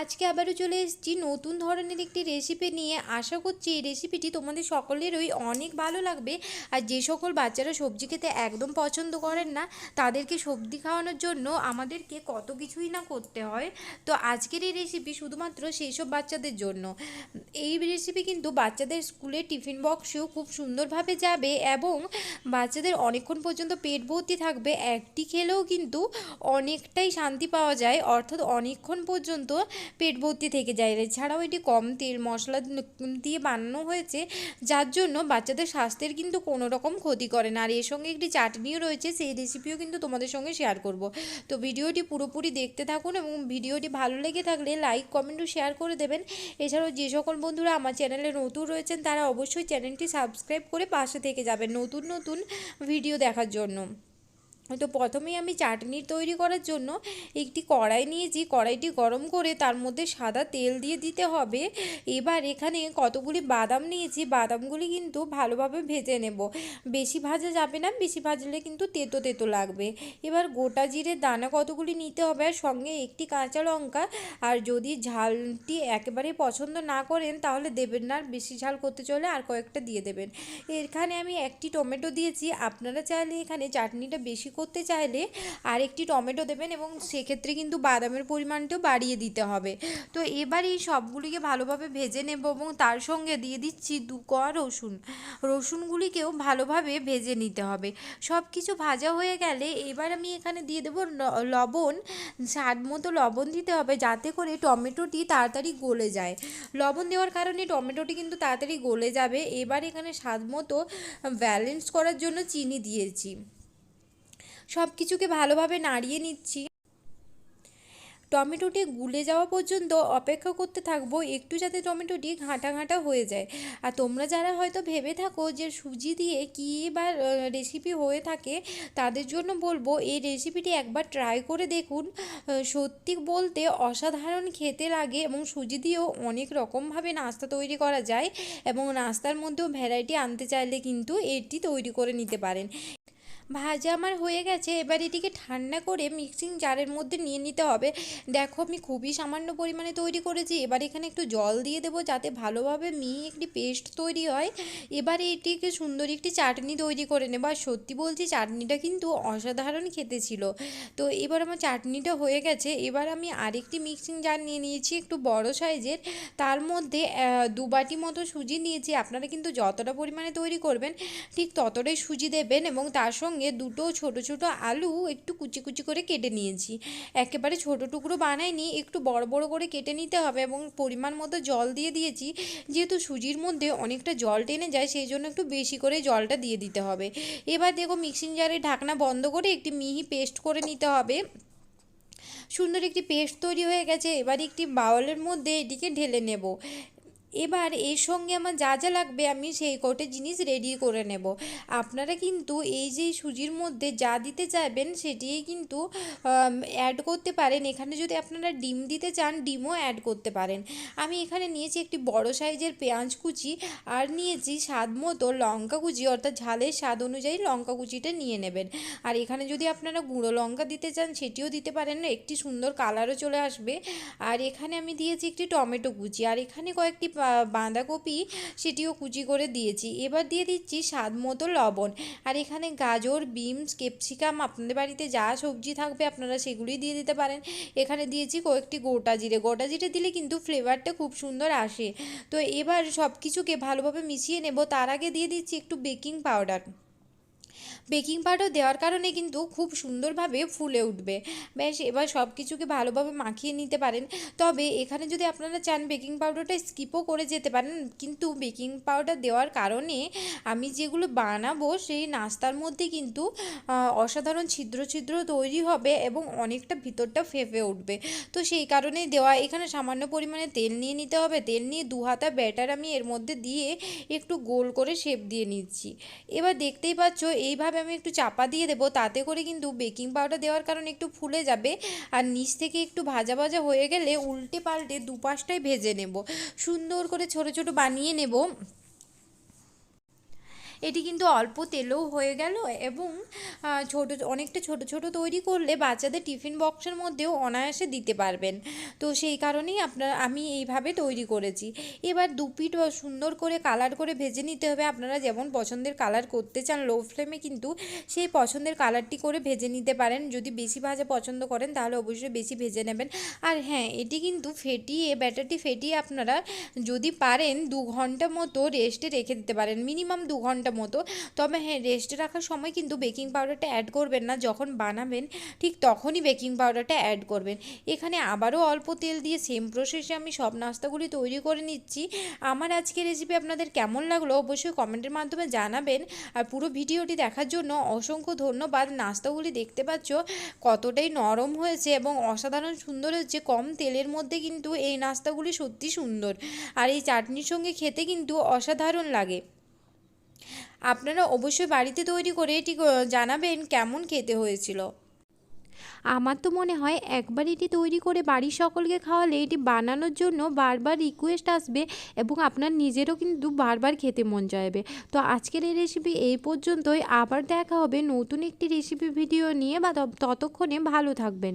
আজকে আবারও চলে এসেছি নতুন ধরনের একটি রেসিপি নিয়ে। আশা করছি এই রেসিপিটি তোমাদের সকলেরই অনেক ভালো লাগবে। আর যে সকল বাচ্চারা সবজি খেতে একদম পছন্দ করেন না, তাদেরকে সবজি খাওয়ানোর জন্য আমাদেরকে কত কিছুই না করতে হয়। তো আজকের এই রেসিপি শুধুমাত্র সেই সব বাচ্চাদের জন্য। এই রেসিপি কিন্তু বাচ্চাদের স্কুলের টিফিন বক্সেও খুব সুন্দরভাবে যাবে এবং বাচ্চাদের অনেকক্ষণ পর্যন্ত পেট ভর্তি থাকবে। একটি খেলেও কিন্তু অনেকটাই শান্তি পাওয়া যায়। অর্থাৎ অনেকক্ষণ পর্যন্ত পেট ভর্তি থেকে যায়। এছাড়াও এটি কম তেল, মশলা দিয়ে বানানো হয়েছে, যার জন্য বাচ্চাদের স্বাস্থ্যের কিন্তু কোনো রকম ক্ষতি করে না। আর এর সঙ্গে একটি চাটনিও রয়েছে, সেই রেসিপিও কিন্তু তোমাদের সঙ্গে শেয়ার করব। তো ভিডিওটি পুরোপুরি দেখতে থাকুন এবং ভিডিওটি ভালো লেগে থাকলে লাইক কমেন্ট ও শেয়ার করে দেবেন। এছাড়াও যে সকল বন্ধুরা আমার চ্যানেলে নতুন রয়েছেন, তারা অবশ্যই চ্যানেলটি সাবস্ক্রাইব করে পাশে থেকে যাবেন নতুন নতুন ভিডিও দেখার জন্য। তো প্রথমেই আমি চাটনি তৈরি করার জন্য একটি কড়াই নিয়েছি। কড়াইটি গরম করে তার মধ্যে সাদা তেল দিয়ে দিতে হবে। এবার এখানে কতগুলি বাদাম নিয়েছি। বাদামগুলি কিন্তু ভালোভাবে ভেজে নেব। বেশি ভাজা যাবে না, বেশি ভাজলে কিন্তু তেতো তেতো লাগবে। এবার গোটা জিরে দানা কতগুলি নিতে হবে আর সঙ্গে একটি কাঁচা লঙ্কা। আর যদি ঝালটি একেবারে পছন্দ না করেন তাহলে দেবেন না বেশি ঝাল করতে চলে আর কয়েকটা দিয়ে দেবেন। এখানে আমি একটি টমেটো দিয়েছি। আপনারা চাইলে এখানে চাটনিটা বেশি করতে চাইলে আর একটি টমেটো দেবেন এবং সেক্ষেত্রে কিন্তু বাদামের পরিমাণটাও বাড়িয়ে দিতে হবে। তো এবার এই সবগুলিকে ভালোভাবে ভেজে নেব এবং তার সঙ্গে দিয়ে দিচ্ছি দু কোয়া রসুন। রসুনগুলিকেও ভালোভাবে ভেজে নিতে হবে। সব কিছু ভাজা হয়ে গেলে এবার আমি এখানে দিয়ে দেবো লবণ। স্বাদ মতো লবণ দিতে হবে যাতে করে টমেটোটি তাড়াতাড়ি গলে যায়। লবণ দেওয়ার কারণে টমেটোটি কিন্তু তাড়াতাড়ি গলে যাবে। এবার এখানে স্বাদ মতো ব্যালেন্স করার জন্য চিনি দিয়েছি। সব কিছুকে ভালোভাবে নাড়িয়ে নিচ্ছি। টমেটোটি গুলে যাওয়া পর্যন্ত অপেক্ষা করতে থাকব, একটু যাতে টমেটোটি ঘাঁটা ঘাঁটা হয়ে যায়। আর তোমরা যারা হয়তো ভেবে থাকো যে সুজি দিয়ে কী বা রেসিপি হয়ে থাকে, তাদের জন্য বলব এই রেসিপিটি একবার ট্রাই করে দেখুন। সত্যি বলতে অসাধারণ খেতে লাগে এবং সুজি দিয়েও অনেক রকমভাবে নাস্তা তৈরি করা যায় এবং নাস্তার মধ্যেও ভ্যারাইটি আনতে চাইলে কিন্তু এটি তৈরি করে নিতে পারেন। ভাজা আমার হয়ে গেছে, এবার এটিকে ঠান্ডা করে মিক্সিং জারের মধ্যে নিয়ে নিতে হবে। দেখো আমি খুবই সামান্য পরিমাণে তৈরি করেছি, এবার এখানে একটু জল দিয়ে দেবো যাতে ভালোভাবে মিহি একটি পেস্ট তৈরি হয়। এবার এটিকে সুন্দর একটি চাটনি তৈরি করে নেব, আর সত্যি বলছি চাটনিটা কিন্তু অসাধারণ খেতে ছিল। তো এবার আমার চাটনিটা হয়ে গেছে, এবার আমি আরেকটি মিক্সিং জার নিয়ে নিয়েছি একটু বড় সাইজের। তার মধ্যে দু বাটি মতো সুজি নিয়েছি, আপনারা কিন্তু যতটা পরিমাণে তৈরি করবেন, ঠিক ততটাই সুজি দেবেন এবং তার সঙ্গে সঙ্গে দুটো ছোট ছোট আলু একটু কুচি কুচি করে কেটে নিয়েছি। একেবারে ছোট টুকরো বানাইনি, একটু বড় বড় করে কেটে নিতে হবে এবং পরিমাণ মতো জল দিয়ে দিয়েছি। যেহেতু সুজির মধ্যে অনেকটা জল টেনে যায়, সেই জন্য একটু বেশি করে জলটা দিয়ে দিতে হবে। এবার দেখো মিক্সিং জারের ঢাকনা বন্ধ করে একটি মিহি পেস্ট করে নিতে হবে। সুন্দর একটি পেস্ট তৈরি হয়ে গেছে। এবার একটি বাউলের মধ্যে এটিকে ঢেলে নেব। এবার এর সঙ্গে আমার যা যা লাগবে আমি সেই কটে জিনিস রেডি করে নেব। আপনারা কিন্তু এই যে সুজির মধ্যে যা দিতে চাইবেন সেটিই কিন্তু অ্যাড করতে পারেন। এখানে যদি আপনারা ডিম দিতে চান, ডিমও অ্যাড করতে পারেন। আমি এখানে নিয়েছি একটি বড় সাইজের পেঁয়াজ কুচি আর নিয়েছি স্বাদ মতো লঙ্কা কুচি, অর্থাৎ ঝালের স্বাদ অনুযায়ী লঙ্কা কুচিটা নিয়ে নেবেন। আর এখানে যদি আপনারা গুঁড়ো লঙ্কা দিতে চান, সেটিও দিতে পারেন। একটি সুন্দর কালারও চলে আসবে। আর এখানে আমি দিয়েছি একটি টমেটো কুচি। আর এখানে কয়েকটি বাঁধাকপি সেটিও কুচি করে দিয়েছি। এবার দিয়ে দিচ্ছি স্বাদ মতো লবণ। আর এখানে গাজর, বিনস, ক্যাপসিকাম আপনাদের বাড়িতে যা সবজি থাকবে আপনারা সেগুলি দিয়ে দিতে পারেন। এখানে দিয়েছি কয়েকটি গোটা জিরে। গোটা জিরে দিলে কিন্তু ফ্লেভারটা খুব সুন্দর আসে। তো এবার সব কিছুকে ভালোভাবে মিশিয়ে নেব। তার আগে দিয়ে দিচ্ছি একটু বেকিং পাউডার। বেকিং পাউডার দেওয়ার কারণে কিন্তু খুব সুন্দরভাবে ফুলে উঠবে। ব্যাস এবার সব কিছুকে ভালোভাবে মাখিয়ে নিতে পারেন। তবে এখানে যদি আপনারা চান বেকিং পাউডারটা স্কিপও করে যেতে পারেন, কিন্তু বেকিং পাউডার দেওয়ার কারণে আমি যেগুলো বানাবো সেই নাস্তার মধ্যে কিন্তু অসাধারণ ছিদ্র ছিদ্র তৈরি হবে এবং অনেকটা ভিতরটা ফেঁপে উঠবে। তো সেই কারণেই দেওয়া, এখানে সামান্য পরিমাণে তেল নিয়ে নিতে হবে। তেল নিয়ে দু হাতা ব্যাটার আমি এর মধ্যে দিয়ে একটু গোল করে শেপ দিয়ে নিচ্ছি। এবার দেখতেই পাচ্ছ, এইভাবে আমি একটু চাপা দিয়ে দেবো। তাতে করে কিন্তু বেকিং পাউডার দেওয়ার কারণে একটু ফুলে যাবে। আর নিচ থেকে একটু ভাজা ভাজা হয়ে গেলে উল্টে পাল্টে দুপাশটাই ভেজে নেব। সুন্দর করে ছোট ছোট বানিয়ে নেব। এটি কিন্তু অল্প তেলেও হয়ে গেল এবং ছোট, অনেকটা ছোট ছোট তৈরি করলে বাচ্চাদের টিফিন বক্সের মধ্যেও অনায়াসে দিতে পারবেন। তো সেই কারণেই আপনার, আমি এইভাবে তৈরি করেছি। এবার দু পিঠ সুন্দর করে কালার করে ভেজে নিতে হবে। আপনারা যেমন পছন্দের কালার করতে চান লো ফ্লেমে কিন্তু সেই পছন্দের কালারটি করে ভেজে নিতে পারেন। যদি বেশি ভাজা পছন্দ করেন তাহলে অবশ্যই বেশি ভেজে নেবেন। আর হ্যাঁ এটি কিন্তু ফেটিয়ে, ব্যাটারটি ফেটিয়ে আপনারা যদি পারেন দু ঘণ্টা মতো রেস্টে রেখে দিতে পারেন। মিনিমাম দু ঘণ্টা মতো। তবে হ্যাঁ রেস্টে রাখার সময় কিন্তু বেকিং পাউডারটা অ্যাড করবেন না। যখন বানাবেন, ঠিক তখনই বেকিং পাউডারটা অ্যাড করবেন। এখানে আবারও অল্প তেল দিয়ে সেম প্রসেসে আমি সব নাস্তাগুলি তৈরি করে নিচ্ছি। আমার আজকে রেসিপি আপনাদের কেমন লাগল অবশ্যই কমেন্টের মাধ্যমে জানাবেন। আর পুরো ভিডিওটি দেখার জন্য অসংখ্য ধন্যবাদ। নাস্তাগুলি দেখতে পাচ্ছ কতটাই নরম হয়েছে এবং অসাধারণ সুন্দর হচ্ছে কম তেলের মধ্যে কিন্তু এই নাস্তাগুলি সত্যি সুন্দর। আর এই চাটনির সঙ্গে খেতে কিন্তু অসাধারণ লাগে। আপনারা অবশ্যই বাড়িতে তৈরি করে এটি জানাবেন কেমন খেতে হয়েছিল। আমার তো মনে হয় একবার এটি তৈরি করে বাড়ির সকলকে খাওয়ালে এটি বানানোর জন্য বারবার রিকোয়েস্ট আসবে এবং আপনার নিজেরও কিন্তু বারবার খেতে মন চাইবে। তো আজকের এই রেসিপি এই পর্যন্তই। আবার দেখা হবে নতুন একটি রেসিপি ভিডিও নিয়ে। বা ততক্ষণে ভালো থাকবেন।